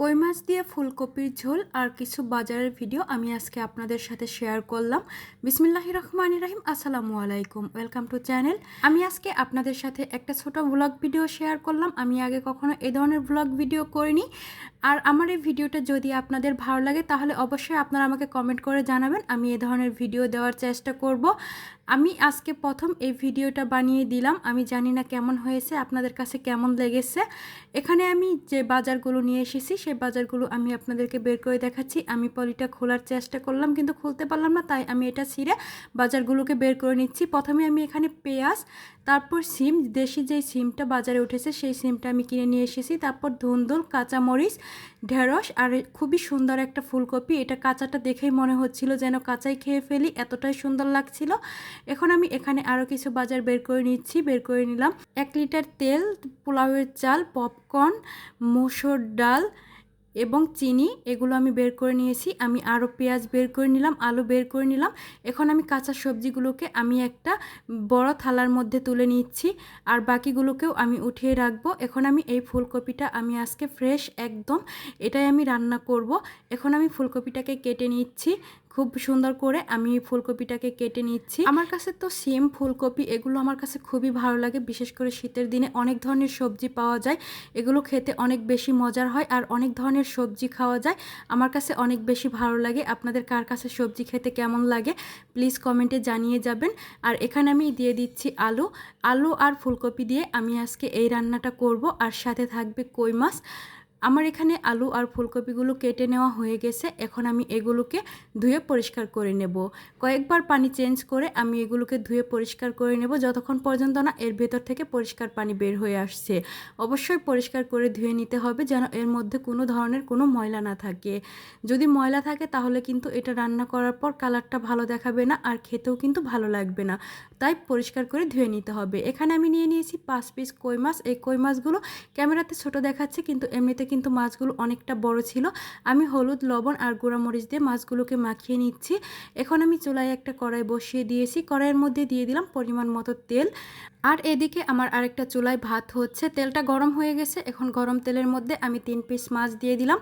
কই মাছ দিয়ে ফুলকপির ঝোল আর কিছু বাজারের ভিডিও আমি আজকে আপনাদের সাথে শেয়ার করলাম। বিসমিল্লাহ রহমান রাহিম, আসসালামু আলাইকুম। ওয়েলকাম টু চ্যানেল আমি আজকে আপনাদের সাথে একটা ছোট ব্লগ ভিডিও শেয়ার করলাম। আমি আগে কখনো এই ধরনের ব্লগ ভিডিও করিনি। আর আমার এই ভিডিওটা যদি আপনাদের ভালো লাগে, তাহলে অবশ্যই আপনারা আমাকে কমেন্ট করে জানাবেন। আমি এ ধরনের ভিডিও দেওয়ার চেষ্টা করব। আমি আজকে প্রথম এই ভিডিওটা বানিয়ে দিলাম। আমি জানি না কেমন হয়েছে, আপনাদের কাছে কেমন লেগেছে। এখানে আমি যে বাজারগুলো নিয়ে এসেছি সেই বাজারগুলো আমি আপনাদেরকে বের করে দেখাচ্ছি। আমি পলিটা খোলার চেষ্টা করলাম কিন্তু খুলতে পারলাম না, তাই আমি এটা ছিঁড়ে বাজারগুলোকে বের করে নিচ্ছি। প্রথমে আমি এখানে পেঁয়াজ, তারপর সিম, দেশি যেই সিমটা বাজারে উঠেছে সেই সিমটা আমি কিনে নিয়ে এসেছি। তারপর ধুন্দুল, কাঁচামরিচ, ঢেঁড়স আর খুবই সুন্দর একটা ফুলকপি। এটা কাঁচাটা দেখেই মনে হচ্ছিল যেন কাঁচাই খেয়ে ফেলি, এতটাই সুন্দর লাগছিল। এখন আমি এখানে আরও কিছু বাজার বের করে নিচ্ছি, বের করে নিলাম। এক লিটার তেল, পোলাওয়ের চাল, পপকর্ন, মুসুর ডাল এবং চিনি, এগুলো আমি বের করে নিয়েছি। আমি আরও পেঁয়াজ বের করে নিলাম, আলু বের করে নিলাম। এখন আমি কাঁচা সবজিগুলোকে আমি একটা বড় থালার মধ্যে তুলে নিচ্ছি আর বাকিগুলোকেও আমি উঠিয়ে রাখব। এখন আমি এই ফুলকপিটা আমি আজকে ফ্রেশ একদম এটাই আমি রান্না করব। এখন আমি ফুলকপিটাকে কেটে নিচ্ছি। খুব সুন্দর করে আমি ফুলকপিটাকে কেটে নিচ্ছি। আমার কাছে তো সেম ফুলকপি, এগুলো আমার কাছে খুবই ভালো লাগে। বিশেষ করে শীতের দিনে অনেক ধরনের সবজি পাওয়া যায়। এগুলো খেতে অনেক বেশি মজার হয় আর অনেক ধরনের সবজি খাওয়া যায়। আমার কাছে অনেক বেশি ভালো লাগে। আপনাদের কার কাছে সবজি খেতে কেমন লাগে প্লিজ কমেন্টে জানিয়ে যাবেন। আর এখানে আমি দিয়ে দিচ্ছি আলু। আলু আর ফুলকপি দিয়ে আমি আজকে এই রান্নাটা করব। আর সাথে থাকবে কই মাছ। আমার এখানে আলু আর ফুলকপিগুলো কেটে নেওয়া হয়ে গেছে। এখন আমি এগুলোকে ধুয়ে পরিষ্কার করে নেব। কয়েকবার পানি চেঞ্জ করে আমি এগুলোকে ধুয়ে পরিষ্কার করে নেব। যতক্ষণ পর্যন্ত না এর ভেতর থেকে পরিষ্কার পানি বের হয়ে আসছে। অবশ্যই পরিষ্কার করে ধুয়ে নিতে হবে যেন এর মধ্যে কোনো ধরনের কোনো ময়লা না থাকে। যদি ময়লা থাকে তাহলে কিন্তু এটা রান্না করার পর কালারটা ভালো দেখাবে না আর খেতেও কিন্তু ভালো লাগবে না। তাই পরিষ্কার করে ধুয়ে নিতে হবে। এখানে আমি নিয়ে নিয়েছি পাঁচ পিস কই মাছ। এই কই মাছগুলো ক্যামেরাতে ছোট দেখাচ্ছে কিন্তু এমনিতে কিন্তু মাছগুলো অনেকটা বড় ছিল। আমি হলুদ, লবণ আর গুঁড়ামরিচ দিয়ে মাছগুলোকে মাখিয়ে নিচ্ছি। এখন আমি চুলায় একটা কড়াই বসিয়ে দিয়েছি। কড়াইয়ের মধ্যে দিয়ে দিলাম পরিমাণ মতো তেল। আর এদিকে আমার আরেকটা চুলায় ভাত হচ্ছে। তেলটা গরম হয়ে গেছে। এখন গরম তেলের মধ্যে আমি তিন পিস মাছ দিয়ে দিলাম।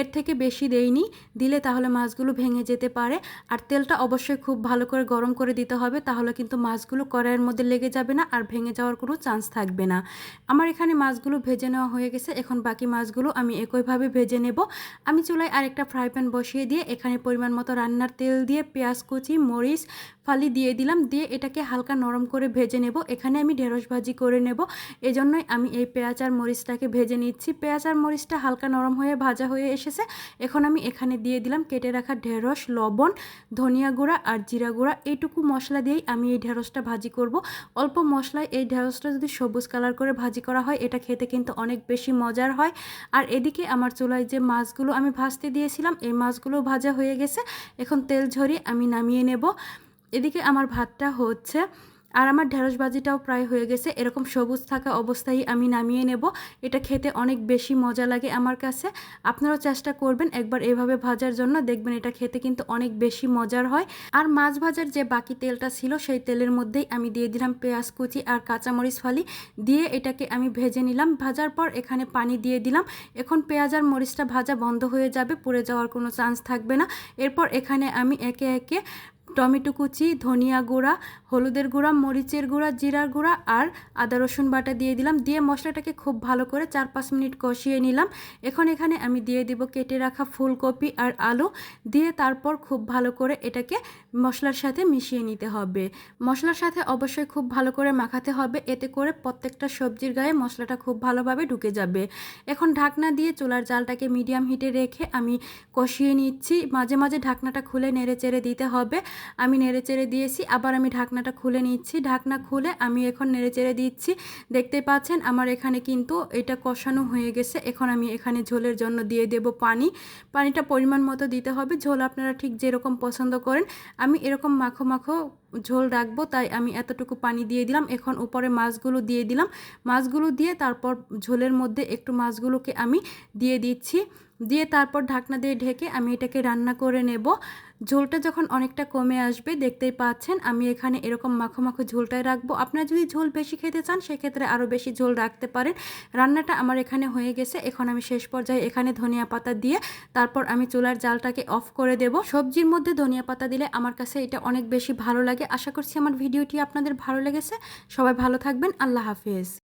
এর থেকে বেশি দেইনি। দিলে তাহলে মাছগুলো ভেঙে যেতে পারে। আর তেলটা অবশ্যই খুব ভালো করে গরম করে দিতে হবে। তাহলে কিন্তু মাছগুলো কড়াইয়ের মধ্যে লেগে যাবে না আর ভেঙে যাওয়ার কোনো চান্স থাকবে না। আমার এখানে মাছগুলো ভেজে নেওয়া হয়ে গেছে। এখন বাকি মাছগুলো আমি একইভাবে ভেজে নেব। আমি চুলায় আরেকটা ফ্রাই প্যান বসিয়ে দিয়ে এখানে পরিমাণ মতো রান্নার তেল দিয়ে পেঁয়াজ কুচি, মরিচ ফালি দিয়ে দিলাম। দিয়ে এটাকে হালকা নরম করে ভেজে নেব। এখানে আমি ঢেঁড়স ভাজি করে নেব। এজন্যই আমি এই পেঁয়াজ আর মরিচটাকে ভেজে নিচ্ছি। পেঁয়াজ আর মরিচটা হালকা নরম হয়ে ভাজা হয়ে এসেছে। এখন আমি এখানে দিয়ে দিলাম কেটে রাখা ঢেঁড়স, লবণ, ধনিয়া গুঁড়া আর জিরা গুঁড়া। এইটুকু মশলা দিয়েই আমি এই ঢেঁড়সটা ভাজি করব। অল্প মশলায় এই ঢেঁড়সটা যদি সবুজ কালার করে ভাজি করা হয়, এটা খেতে কিন্তু অনেক বেশি মজার হয়। আর এদিকে আমার চুলায় যে মাছগুলো আমি ভাজতে দিয়েছিলাম, এই মাছগুলো ভাজা হয়ে গেছে। এখন তেল ঝরিয়ে আমি নামিয়ে নেব। এদিকে আমার ভাতটা হচ্ছে আর আমার ঢেঁড়স ভাজিটাও প্রায় হয়ে গেছে। এরকম সবুজ থাকা অবস্থায় আমি নামিয়ে নেব। এটা খেতে অনেক বেশি মজা লাগে আমার কাছে। আপনারাও চেষ্টা করবেন একবার এভাবে ভাজার জন্য। দেখবেন এটা খেতে কিন্তু অনেক বেশি মজার হয়। আর মাছ ভাজার যে বাকি তেলটা ছিল, সেই তেলের মধ্যেই আমি দিয়ে দিলাম পেঁয়াজ কুচি আর কাঁচামরিচ ফালি। দিয়ে এটাকে আমি ভেজে নিলাম। ভাজার পর এখানে পানি দিয়ে দিলাম। এখন পেঁয়াজ আর মরিচটা ভাজা বন্ধ হয়ে যাবে। পুড়ে যাওয়ার কোনো চান্স থাকবে না। এরপর এখানে আমি একে একে টমেটো কুচি, ধনিয়া গুঁড়া, হলুদের গুঁড়া, মরিচের গুঁড়া, জিরার গুঁড়া আর আদা, রসুন বাটা দিয়ে দিলাম। দিয়ে মশলাটাকে খুব ভালো করে চার পাঁচ মিনিট কষিয়ে নিলাম। এখন এখানে আমি দিয়ে দিব কেটে রাখা ফুলকপি আর আলু। দিয়ে তারপর খুব ভালো করে এটাকে মশলার সাথে মিশিয়ে নিতে হবে। মশলার সাথে অবশ্যই খুব ভালো করে মাখাতে হবে। এতে করে প্রত্যেকটা সবজির গায়ে মশলাটা খুব ভালোভাবে ঢুকে যাবে। এখন ঢাকনা দিয়ে চুলার জালটাকে মিডিয়াম হিটে রেখে আমি কষিয়ে নিচ্ছি। মাঝে মাঝে ঢাকনাটা খুলে নেড়ে চেড়ে দিতে হবে। আমি নেড়ে চেড়ে দিয়েছি, আবার আমি ঢাকনাটা খুলে নিচ্ছি। ঢাকনা খুলে আমি এখন নেড়ে চেড়ে দিচ্ছি। দেখতে পাচ্ছেন আমার এখানে কিন্তু এটা কষানো হয়ে গেছে। এখন আমি এখানে ঝোলের জন্য দিয়ে দেব পানি। পানিটা পরিমাণ মতো দিতে হবে। ঝোল আপনারা ঠিক যেরকম পছন্দ করেন। আমি এরকম মাখো মাখো ঝোল রাখব, তাই আমি এতটুকু পানি দিয়ে দিলাম। এখন উপরে মাছগুলো দিয়ে দিলাম। মাছগুলো দিয়ে তারপর ঝোলের মধ্যে একটু মাছগুলোকে আমি দিয়ে দিচ্ছি। দিয়ে তারপর ঢাকনা দিয়ে ঢেকে আমি এটাকে রান্না করে নেব। ঝোলটা যখন অনেকটা কমে আসবে, দেখতেই পাচ্ছেন আমি এখানে এরকম মাখো মাখো ঝোলটাই রাখব। আপনারা যদি ঝোল বেশি খেতে চান, সেক্ষেত্রে আরও বেশি ঝোল রাখতে পারেন। রান্নাটা আমার এখানে হয়ে গেছে। এখন আমি শেষ পর্যায়ে এখানে ধনিয়া পাতা দিয়ে তারপর আমি চুলার জালটাকে অফ করে দেব। সবজির মধ্যে ধনিয়া পাতা দিলে আমার কাছে এটা অনেক বেশি ভালো লাগে। আশা করছি আমার ভিডিওটি আপনাদের ভালো লেগেছে। সবাই ভালো থাকবেন। আল্লাহ হাফিজ।